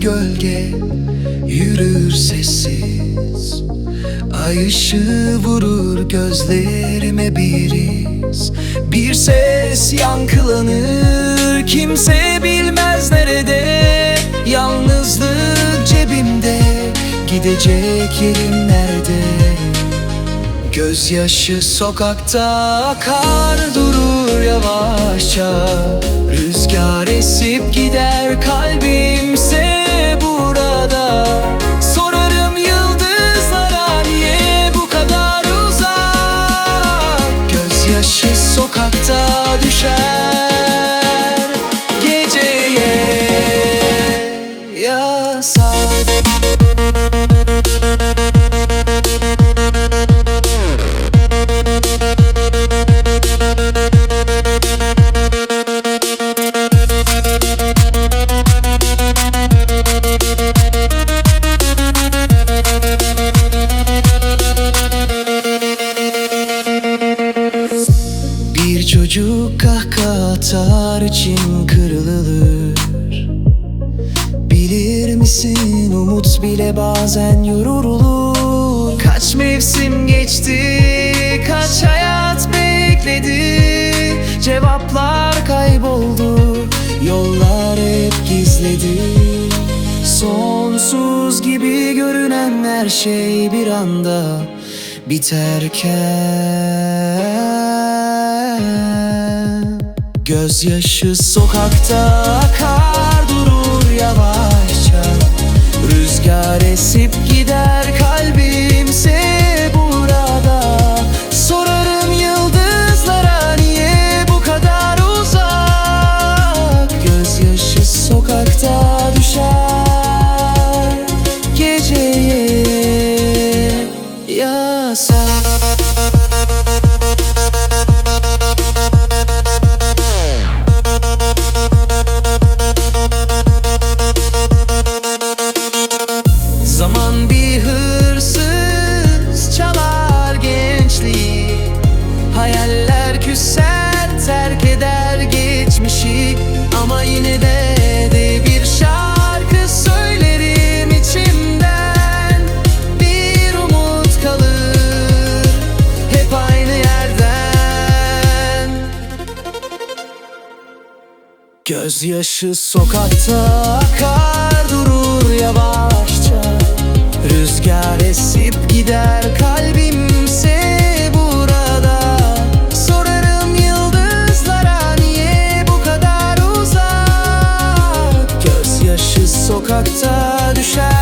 gölge Yürür sessiz. Ay ışığı vurur gözlerime bir iz Bir ses yankılanır Kimse bilmez nerede. Yalnızlık cebimde Gidecek yerim nerede Gözyaşı sokakta akar durur yavaşça. Rüzgar esip gider kalbimse burada. Sorarım yıldızlara niye bu kadar uzak? Gözyaşı sokakta düşer geceye. Yasak kahkaha atar için kırılır. Bilir misin umut bile bazen yorulur. Kaç mevsim geçti, kaç hayat bekledi. Cevaplar kayboldu, yollar hep gizledi. Sonsuz gibi görünen her şey bir anda biterken Gözyaşı sokakta akar durur yavaşça. Rüzgar esip gider Gözyaşı sokakta akar durur yavaşça. Rüzgar esip gider kalbimse burada. Sorarım yıldızlara niye bu kadar uzak? Gözyaşı sokakta düşer